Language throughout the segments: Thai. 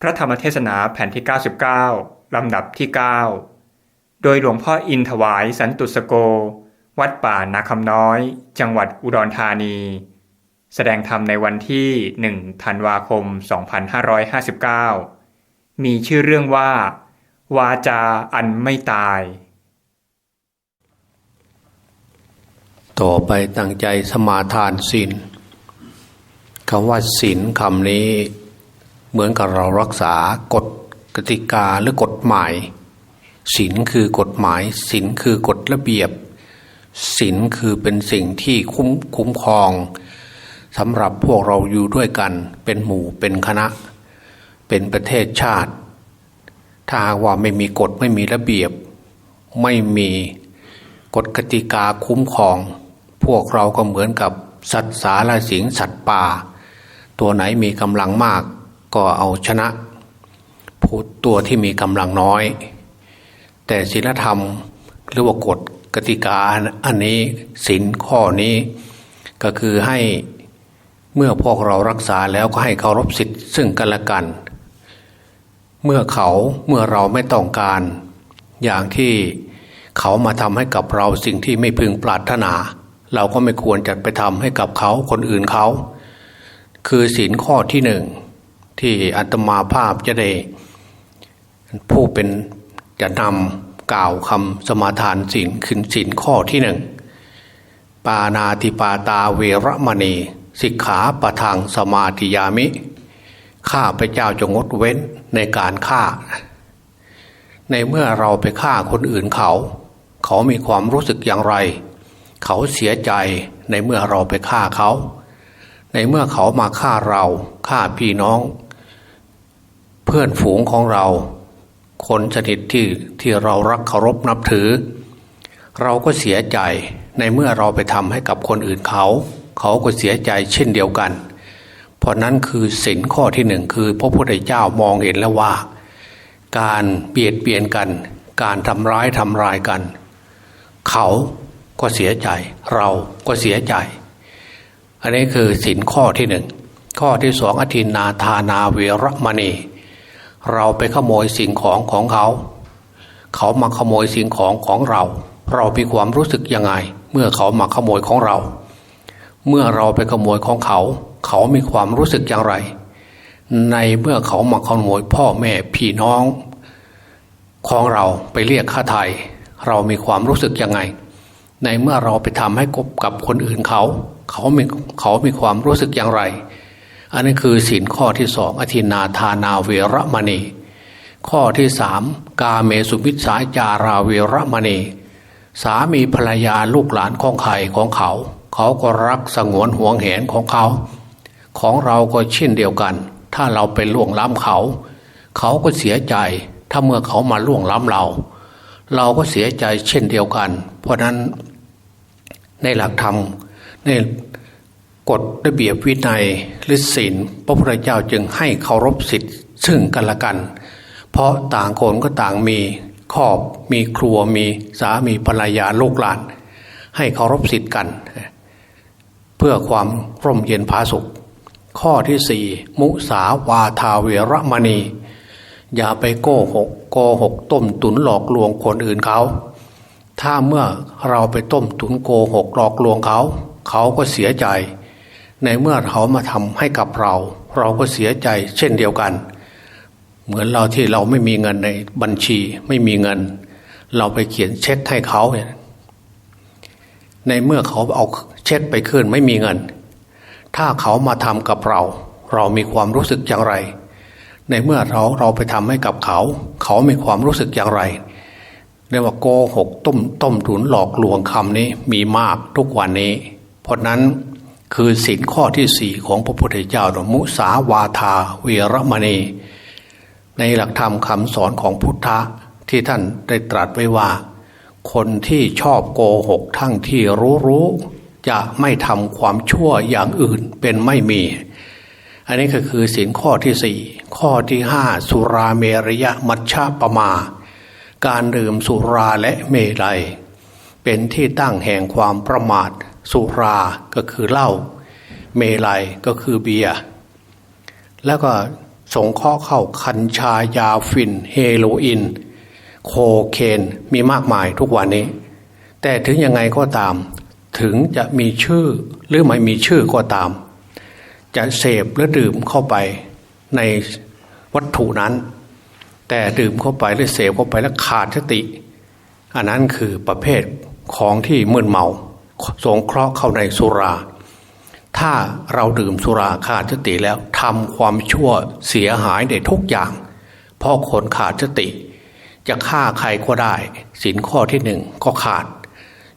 พระธรรมเทศนาแผ่นที่ 99 ลำดับที่ 9 โดยหลวงพ่ออินถวายสันตุสโก วัดป่านาคำน้อย จังหวัดอุดรธานี แสดงธรรมในวันที่ 1 ธันวาคม 2559 มีชื่อเรื่องว่า วาจาอันไม่ตาย ต่อไปตั้งใจสมาทานศีลคำว่าศีลคำนี้ เหมือนกับเรารักษากฎกติกาหรือกฎหมายศีลคือกฎหมายศีลคือกฎระเบียบศีลคือเป็นสิ่งที่คุ้มคุ้มครองสำหรับพวกเราอยู่ด้วยกันเป็นหมู่เป็นคณะ เป็นประเทศชาติ ถ้าว่าไม่มีกฎไม่มีระเบียบ ไม่มีกฎกติกาคุ้มครอง พวกเราก็เหมือนกับสัตว์สาราสิงสัตว์ป่า ตัวไหนมีกำลังมาก ก็เอาชนะผู้ตัวที่มีกำลังน้อย แต่ศีลธรรมหรือว่ากฎกติกาอันนี้ศีลข้อนี้ ก็คือให้เมื่อพวกเรารักษาแล้วก็ให้เคารพสิทธิ์ซึ่งกันและกัน เมื่อเขาเมื่อเราไม่ต้องการ อย่างที่เขามาทำให้กับเราสิ่งที่ไม่พึงปรารถนา เราก็ไม่ควรจะไปทำให้กับเขาคนอื่นเขา คือศีลข้อที่หนึ่ง ที่อัตมาภาพจะได้ผู้เป็นจะนำกล่าวคำสมาทานศีลขึ้นศีลข้อที่หนึ่งปานาติปาตาเวรมณี สิกขาปะทางสมาธิยามิ ข้าพเจ้าจะงดเว้นในการฆ่า ในเมื่อเราไปฆ่าคนอื่นเขา เขามีความรู้สึกอย่างไร เขาเสียใจในเมื่อเราไปฆ่าเขา ในเมื่อเขามาฆ่าเราฆ่าพี่น้อง เพื่อนฝูงของเรา คนสนิทที่ที่เรารักเคารพนับถือ เราก็เสียใจในเมื่อเราไปทำให้กับคนอื่นเขา เขาก็เสียใจเช่นเดียวกัน เพราะนั้นคือสินข้อที่หนึ่งคือพระพุทธเจ้ามองเห็นแล้วว่า การเบียดเบียนกัน การทำร้ายทำลายกัน เขาก็เสียใจ เราก็เสียใจ อันนี้คือสินข้อที่หนึ่งข้อที่สองอธินนาทานาเวรมณี เราไปขโมยสิ่งของของเขา เขามาขโมยสิ่งของของเรา เรามีความรู้สึกยังไง เมื่อเขามาขโมยของเรา เมื่อเราไปขโมยของเขา เขามีความรู้สึกอย่างไร ในเมื่อเขามาขโมยพ่อแม่พี่น้อง ของเราไปเรียกค่าไทย เรามีความรู้สึกยังไง ในเมื่อเราไปทำให้กบกับคนอื่นเขา เขามีเขามีความรู้สึกอย่างไร อันนี้คือสินข้อที่สองอธินาทานาเวรมณี ข้อที่สามกาเมสุมิสาจาราเวรมณี สามีภรรยาลูกหลานของใครของเขา เขาก็รักสงวนห่วงแหนของเขา ของเราก็เช่นเดียวกัน ถ้าเราไปล่วงล้ำเขา เขาก็เสียใจถ้าเมื่อเขามาล่วงล้ำเรา เราก็เสียใจเช่นเดียวกัน เพราะนั้นในหลักธรรมใน กฎระเบียบวินัยหรือศีลพระพุทธเจ้าจึงให้เคารพสิทธิ์ซึ่งกันและกัน เพราะต่างคนก็ต่างมีครอบมีครัวมีสามีภรรยาลูกหลาน ให้เคารพสิทธิ์กัน เพื่อความร่มเย็นผาสุข ข้อที่สี่มุสาวาทาเวรมณี อย่าไปโกหกโกหกต้มตุนหลอกลวงคนอื่นเขาถ้าเมื่อเราไปต้มตุนโกหกหลอกลวงเขา เขาก็เสียใจ ในเมื่อเขามาทำให้กับเรา เราก็เสียใจเช่นเดียวกัน เหมือนเราที่เราไม่มีเงินในบัญชีไม่มีเงิน เราไปเขียนเช็คให้เขาเนี่ยในเมื่อเขาเอาเช็คไปคืนไม่มีเงิน ถ้าเขามาทำกับเรา เรามีความรู้สึกอย่างไร ในเมื่อเราเราไปทำให้กับเขา เขามีความรู้สึกอย่างไรเรียกว่าโกหกต้มต้มถุนหลอกลวงคำนี้มีมากทุกวันนี้ เพราะนั้น คือสินข้อที่สี่ของพระพุทธเจ้ามุสาวาทาเวรมณี ในหลักธรรมคำสอนของพุทธะที่ท่านได้ตรัสไว้ว่า คนที่ชอบโกหกทั้งที่รู้รู้จะไม่ทำความชั่วอย่างอื่นเป็นไม่มี อันนี้ก็คือสินข้อที่สี่ข้อที่ห้าสุราเมรยะมัชฌะปมา การดื่มสุราและเมลัย เป็นที่ตั้งแห่งความประมาท สุราก็คือเหล้าเมลัยก็คือเบียร์แล้วก็สงเคราะห์เข้าคัญชายาฟิน เฮโรอีนโคเคนมีมากมายทุกวันนี้ แต่ถึงยังไงก็ตาม ถึงจะมีชื่อหรือไม่มีชื่อก็ตาม จะเสพหรือดื่มเข้าไปในวัตถุนั้น แต่ดื่มเข้าไปหรือเสพเข้าไปแล้วขาดสติ อันนั้นคือประเภทของที่มึนเมา สงเคราะห์เข้าในสุรา ถ้าเราดื่มสุราขาดสติแล้วทำความชั่วเสียหายได้ทุกอย่าง เพราะคนขาดสติ จะฆ่าใครก็ได้สินข้อที่หนึ่งก็ขาด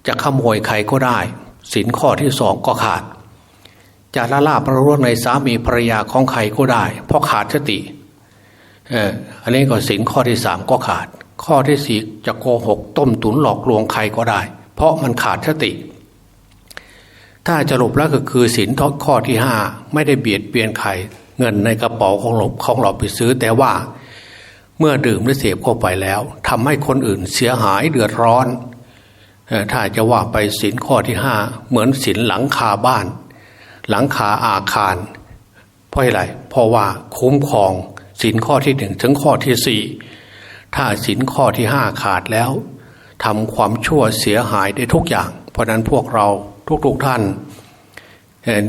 จะขโมยใครก็ได้สินข้อที่สองก็ขาด จะละลาบประรวในสามีภรรยาของใครก็ได้ เพราะขาดสติอออันนี้ก็สินข้อที่สามก็ขาด ข้อที่สี่จะโกหกต้มตุนหลอกลวงใครก็ได้ เพราะมันขาดสติ ถ้าจะลบแล้วก็คือสินข้อที่ห้าไม่ได้เบียดเบียนใครเงินในกระเป๋าของหลบของเราไปซื้อ แต่ว่าเมื่อดื่มและเสพเข้าไปแล้วทำให้คนอื่นเสียหายเดือดร้อนถ้าจะว่าไปสินข้อที่ห้าเหมือนสินหลังคาบ้าน หลังคาอาคาร เพราะอะไรเพราะว่าคุ้มครองสินข้อที่หนึ่งถึงข้อที่สี่ถ้าสินข้อที่ห้าขาดแล้วทำความชั่วเสียหายได้ทุกอย่าง เพราะนั้นพวกเรา ทุกๆท่าน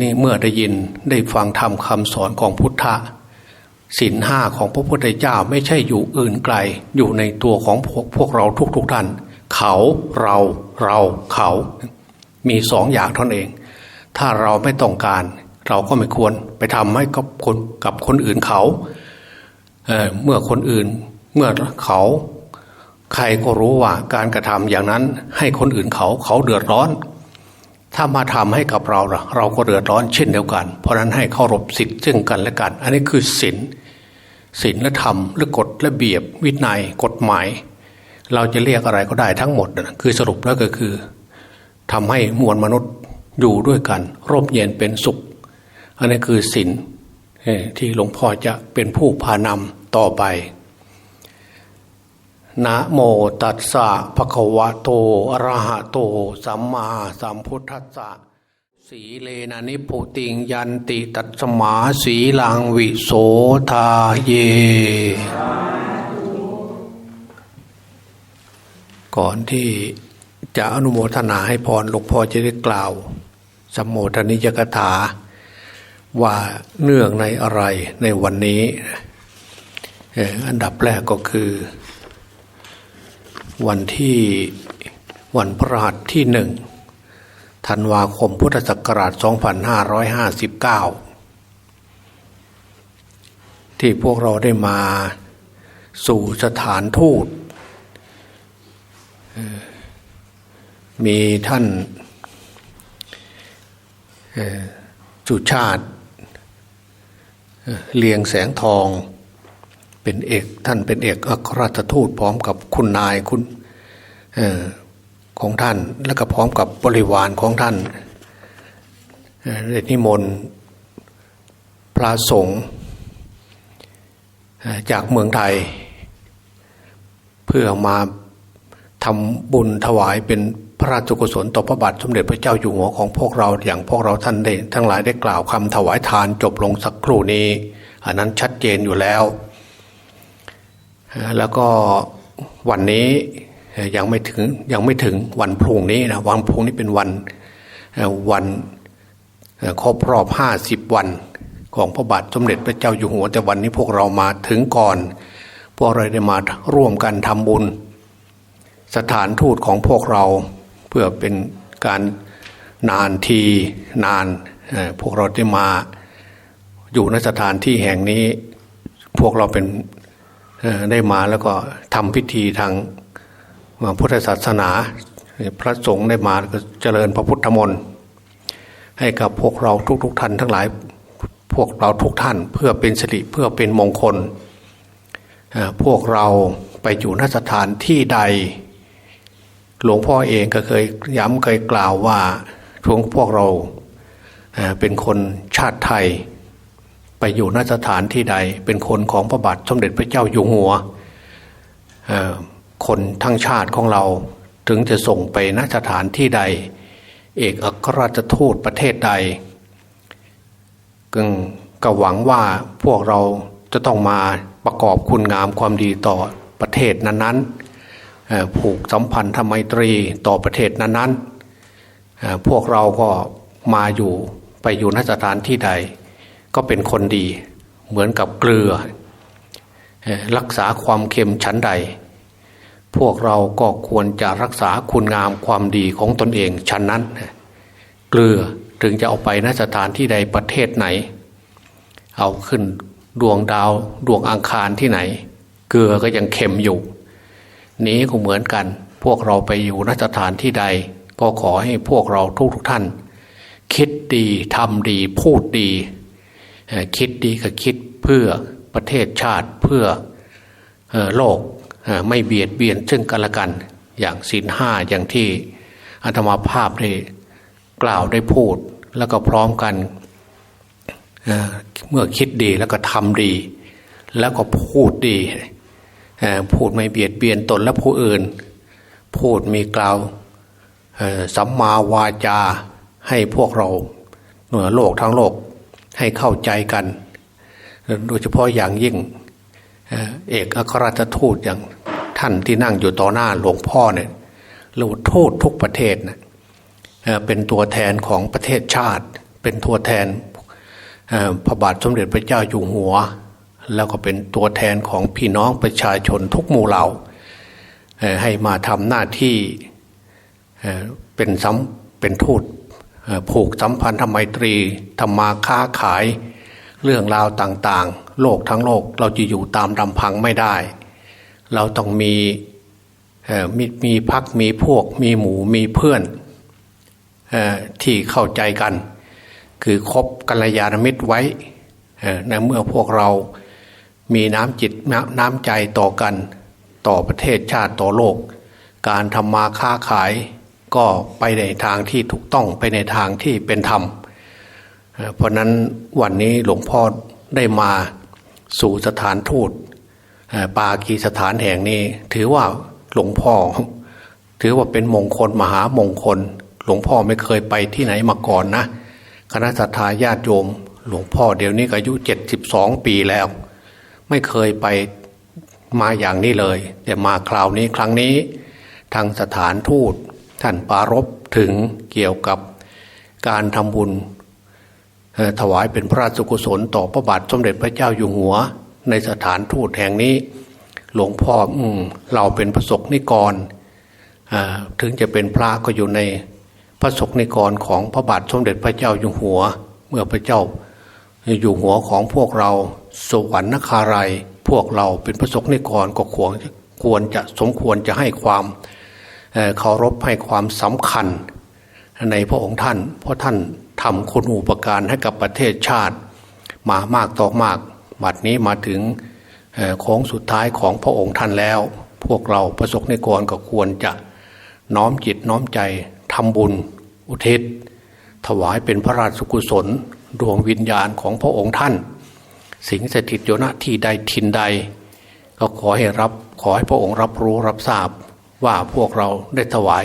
นี่เมื่อได้ยินได้ฟังธรรมคำสอนของพุทธะสินห้าของพระพุทธเจ้าไม่ใช่อยู่อื่นไกล อยู่ในตัวของพวกพวกเราทุกๆท่าน เขาเราเราเขา มีสองอย่างเท่านั้นเอง ถ้าเราไม่ต้องการ เราก็ไม่ควรไปทำให้กับคนกับคนอื่นเขาเเมื่อคนอื่นเมื่อเขาใครก็รู้ว่าการกระทำอย่างนั้นให้คนอื่นเขาเขาเดือดร้อน ถ้ามาทำให้กับเราล่ะ เราก็เดือดร้อนเช่นเดียวกัน เพราะฉะนั้นให้เคารพสิทธิ์ซึ่งกันและกัน อันนี้คือศีลศีลและธรรมหรือกฎระเบียบ วินัยกฎหมาย เราจะเรียกอะไรก็ได้ทั้งหมดนะคือสรุปแล้วก็คือทำให้มวลมนุษย์อยู่ด้วยกัน ร่มเย็นเป็นสุข อันนี้คือศีลที่หลวงพ่อจะเป็นผู้พานำต่อไป นะโมตัสสะภะคะวะโตอะระหะโต สัมมาสัมพุทธัสสะสีเลนะนิพุติงยันติตัสสมาสีลังวิโสทาเย ก่อนที่จะอนุโมทนาให้พรหลวงพ่อจะได้กล่าว สมโมทนิยกถา ว่าเนื่องในอะไรในวันนี้ อันดับแรกก็คือ วันที่วันพระหัสที่หนึ่งธันวาคมพุทธศักราช 2559 ที่พวกเราได้มาสู่สถานทูต มีท่านเอ่อสุชาติเลียงแสงทอง เป็นเอกท่านเป็นเอกอัครราชทูตพร้อมกับคุณนายคุณออของท่านและก็พร้อมกับบริวารของท่านเอ่อได้นิมนต์พระสงฆ์จากเมืองไทย เพื่อมาทำบุญถวายเป็นพระราชกุศลต่อพระบาทสมเด็จพระเจ้าอยู่หัวของพวกเราอย่างพวกเราท่านได้ทั้งหลายได้กล่าวคำถวายทานจบลงสักครู่นี้ อันนั้นชัดเจนอยู่แล้ว แล้วก็วันนี้ยังไม่ถึงยังไม่ถึงวันพรุ่งนี้นะวันพรุ่งนี้เป็นวันวันครบรอบห้าสิบวันของพระบาทสมเด็จพระเจ้าอยู่หัวแต่วันนี้พวกเรามาถึงก่อน พวกเราได้มาร่วมกันทำบุญ สถานทูตของพวกเราเพื่อเป็นการนานทีนานพวกเราได้มาอยู่ในสถานที่แห่งนี้ พวกเราเป็น ได้มาแล้วก็ทำพิธีทางพุทธศาสนา พระสงฆ์ได้มาก็เจริญพระพุทธมนต์ให้กับพวกเราทุกๆทท่านทั้งหลายพวกเราทุกท่านเพื่อเป็นสิริเพื่อเป็นมงคล พวกเราไปอยู่นสถานที่ใด หลวงพ่อเองก็เคยย้ำเคยกล่าวว่าช่วงพวกเราเป็นคนชาติไทย ไปอยู่นสถานที่ใด เป็นคนของพระบาทสมเด็จพระเจ้าอยู่หัวคนทั้งชาติของเราถึงจะส่งไปนสถานที่ใด เอกอัครราชทูตประเทศใดกึ่งก็หวังว่าพวกเราจะต้องมาประกอบคุณงามความดีต่อประเทศนั้นๆผูกสัมพันธไมตรีต่อประเทศนั้นๆพวกเราก็มาอยู่ไปอยู่นสถานที่ใด ก็เป็นคนดี เหมือนกับเกลือ รักษาความเค็มชั้นใด พวกเราก็ควรจะรักษาคุณงามความดีของตนเองชั้นนั้น เกลือถึงจะเอาไปนสถานที่ใดประเทศไหน เอาขึ้นดวงดาวดวงอังคารที่ไหน เกลือก็ยังเค็มอยู่ นี้ก็เหมือนกัน พวกเราไปอยู่นสถานที่ใด ก็ขอให้พวกเราทุกทุกท่าน คิดดีทำดีพูดดี คิดดีก็คิดเพื่อประเทศชาติเพื่อโลกไม่เบียดเบียนซึ่งกันและกัน อย่างศีลห้าอย่างที่อาตมาภาพได้กล่าวได้พูด แล้วก็พร้อมกันเเมื่อคิดดีแล้วก็ทำดี แล้วก็พูดดีพูดไม่เบียดเบียนตนและผู้อื่น พูดมีกล่าวสัมมาวาจาให้พวกเราเหนือโลกทั้งโลก ให้เข้าใจกัน โดยเฉพาะอย่างยิ่งเอกอัครราชทูตอย่างท่านที่นั่งอยู่ต่อหน้าหลวงพ่อเนี่ยเราทูตทุกประเทศนะเป็นตัวแทนของประเทศชาติ เป็นตัวแทนพระบาทสมเด็จพระเจ้าอยู่หัว แล้วก็เป็นตัวแทนของพี่น้องประชาชนทุกหมู่เหล่าให้มาทำหน้าที่เป็นซ้ำเป็นทูต ผูกสัมพันธไมตรีทำมาค้าขาย เรื่องราวต่างๆ โลกทั้งโลกเราจะอยู่ตามลำพังไม่ได้ เราต้องมีมีมีพักมีพวกมีหมู่มีเพื่อนอที่เข้าใจกัน คือคบกัลยาณมิตรไว้ในเมื่อพวกเรามีน้ำจิตน้ำใจต่อกัน ต่อประเทศชาติต่อโลก การทำมาค้าขาย ก็ไปในทางที่ถูกต้องไปในทางที่เป็นธรรม เพราะนั้นวันนี้หลวงพ่อได้มาสู่สถานทูตปากีสถานแห่งนี้ ถือว่าหลวงพ่อ ถือว่าเป็นมงคลมหามงคล หลวงพ่อไม่เคยไปที่ไหนมาก่อนนะ คณะสัตยาญาติโยม หลวงพ่อเดี๋ยวนี้ก็อายุเจ็ดสิบสองปีแล้ว ไม่เคยไปมาอย่างนี้เลย แต่มาคราวนี้ครั้งนี้ ทางสถานทูต ท่านปรารบถึงเกี่ยวกับการทำบุญถวายเป็นพระราชกุศลต่อพระบาทสมเด็จพระเจ้าอยู่หัว ในสถานทูตแห่งนี้ หลวงพ่ออเราเป็นพระสกนิกรถึงจะเป็นพระก็อยู่ในพระสกนิกรของพระบาทสมเด็จพระเจ้าอยู่หัว เมื่อพระเจ้าอยู่หัวของพวกเราสวรรคาลัยพวกเราเป็นพระสกนิกรก็ควรควรจะสมควรจะให้ความ เคารพให้ความสำคัญในพระองค์ท่าน เพราะท่านทำคุณูปการให้กับประเทศชาติ มามากต่อมากบัดนี้มาถึงโค้งสุดท้ายของพระองค์ท่านแล้ว พวกเราประสบในกรก็ควรจะน้อมจิตน้อมใจทำบุญ อุทิศ ถวายเป็นพระราชกุศลดวงวิญญาณของพระองค์ท่าน สิงสถิตอยู่ณที่ใดทินใด ก็ขอให้รับขอให้พระองค์รับรู้รับทราบ ว่าพวกเราได้ถวาย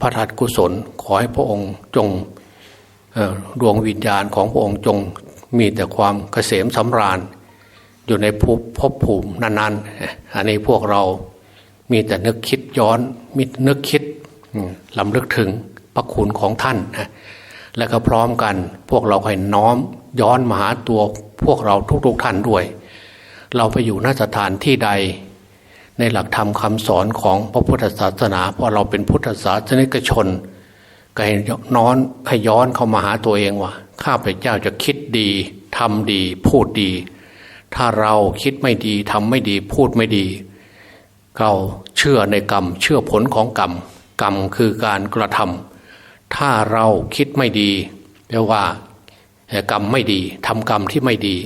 พระราชกุศลขอให้พระองค์จงดวงวิญญาณของพระองค์จงมีแต่ความเกษมสำราญ อยู่ในภพภพภูมินั้นๆอันนี้พวกเรามีแต่นึกคิดย้อนมินึกคิดลำลึกถึงพระคุณของท่านนะและก็พร้อมกันพวกเราให้น้อมย้อนมาหาตัวพวกเราทุกๆท่านด้วย เราไปอยู่นสถานที่ใด ในหลักธรรมคำสอนของพระพุทธศาสนาเพราะเราเป็นพุทธศาสนิกชนก็ให้น้อนให้ย้อนเข้ามาหาตัวเองว่าข้าพเจ้าจะคิดดีทำดีพูดดี ถ้าเราคิดไม่ดีทำไม่ดีพูดไม่ดี เราเชื่อในกรรม เชื่อผลของกรรม กรรมคือการกระทำถ้าเราคิดไม่ดีแปลว่ากรรมไม่ดีทำกรรมที่ไม่ดี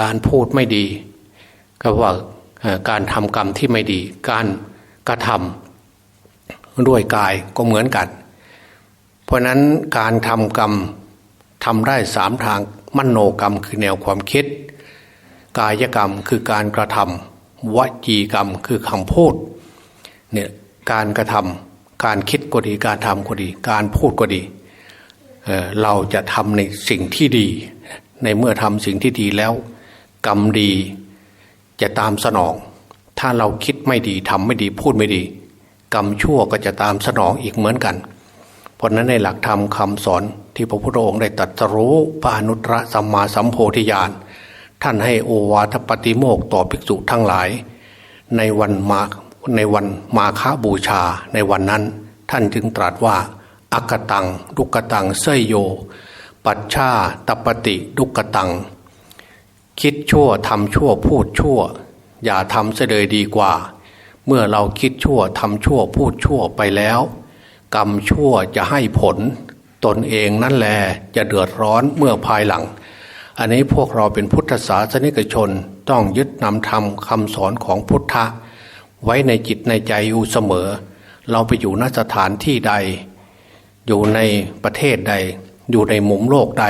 การพูดไม่ดีก็ว่า การทำกรรมที่ไม่ดี การกระทำด้วยกายก็เหมือนกัน เพราะฉะนั้นการทำกรรมทำได้สามทางมโนกรรมคือแนวความคิด กายกรรมคือการกระทำวจีกรรมคือคำพูดเนี่ยการกระทำการคิดก็ดีการทำก็ดี การพูดก็ดีเเราจะทำในสิ่งที่ดี ในเมื่อทำสิ่งที่ดีแล้ว กรรมดี จะตามสนอง ถ้าเราคิดไม่ดีทำไม่ดีพูดไม่ดี กรรมชั่วก็จะตามสนองอีกเหมือนกัน เพราะนั้นในหลักธรรมคำสอนที่พระพุทธองค์ได้ตรัสรู้ปานุตระสัมมาสัมโพธิญาณท่านให้โอวาทปฏิโมกต่อภิกษุทั้งหลาย ในวันมาในวันมาฆบูชาในวันนั้น ท่านจึงตรัสว่าอักตัง ดุกตังเสยโย ปัชชาตปฏิดุกตัง คิดชั่วทำชั่วพูดชั่ว อย่าทำเสยเลยดีกว่า เมื่อเราคิดชั่วทำชั่วพูดชั่วไปแล้ว กรรมชั่วจะให้ผล ตนเองนั่นแหละจะเดือดร้อนเมื่อภายหลัง อันนี้พวกเราเป็นพุทธศาสนิกชนต้องยึดนำธรรมคำสอนของพุทธะ ไว้ในจิตในใจอยู่เสมอ เราไปอยู่นสถานที่ใด อยู่ในประเทศใด อยู่ในมุมโลกใด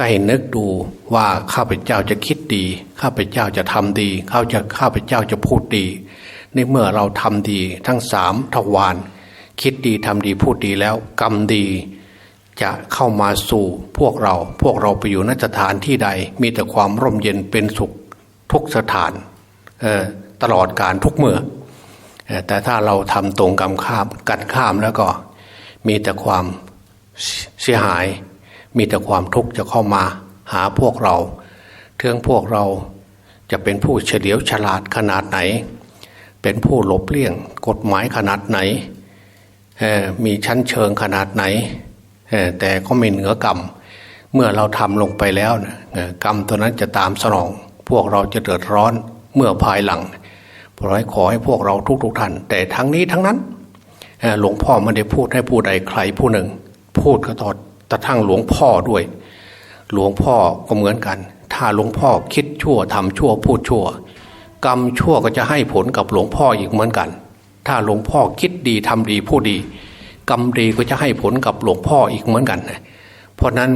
ก็ให้นึกดูว่าข้าพเจ้าจะคิดดี ข้าพเจ้าจะทำดีข้าจะข้าพเจ้าจะพูดดี ในเมื่อเราทำดีทั้งสามทวารคิดดีทำดีพูดดีแล้ว กรรมดี จะเข้ามาสู่พวกเรา พวกเราไปอยู่นสถานที่ใด มีแต่ความร่มเย็นเป็นสุขทุกสถานตลอดการทุกเมื่อแต่ถ้าเราทำตรงกันข้ามกันข้ามแล้วก็มีแต่ความเสียหาย มีแต่ความทุกข์จะเข้ามาหาพวกเราเทืองพวกเราจะเป็นผู้เฉลียวฉลาดขนาดไหน เป็นผู้หลบเลี่ยงกฎหมายขนาดไหน มีชั้นเชิงขนาดไหน แต่ก็ม่เหนือกรรม เมื่อเราทำลงไปแล้วกรรมตัวนั้นจะตามสนอง พวกเราจะเดือดร้อนเมื่อภายหลังเพราะให้ขอให้พวกเราทุกๆท่าน แต่ทั้งนี้ทั้งนั้นหลวงพ่อไม่ได้พูดให้ผู้ใดใครผู้หนึ่ง พูดก็ตอด กระทั่งหลวงพ่อด้วย หลวงพ่อก็เหมือนกัน ถ้าหลวงพ่อคิดชั่วทำชั่วพูดชั่ว กรรมชั่วก็จะให้ผลกับหลวงพ่ออีกเหมือนกัน ถ้าหลวงพ่อคิดดีทำดีพูดดี กรรมดีก็จะให้ผลกับหลวงพ่ออีกเหมือนกันนะเพราะนั้น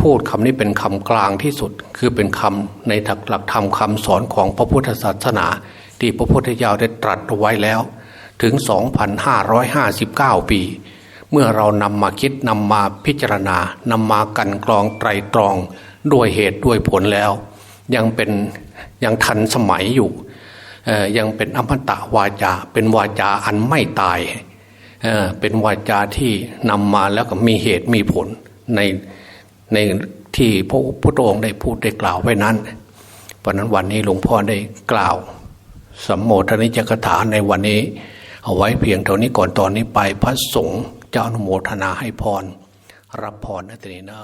พูดคำนี้เป็นคำกลางที่สุด คือเป็นคำในหลักธรรมคำสอนของพระพุทธศาสนา ที่พระพุทธเจ้าได้ตรัสไว้แล้ว ถึง 2,559 ปี เมื่อเรานำมาคิดนำมาพิจารณานำมากันกรองไตรตรองด้วยเหตุด้วยผลแล้ว ยังเป็นยังทันสมัยอยู่ยังเป็นอมตะวาจา เป็นวาจาอันไม่ตายเเป็นวาจาที่นำมาแล้วก็มีเหตุมีผลในในที่พระพุทธองค์ได้พูดได้กล่าวไว้นั้นเพราะนั้นวันนี้หลวงพ่อได้กล่าวสัมโมทนิจกถาในวันนี้ เอาไว้เพียงเท่านี้ก่อนตอนนี้ไปพระสงฆ์ จะอนุโมทนาให้พร รับพรนะตรีนา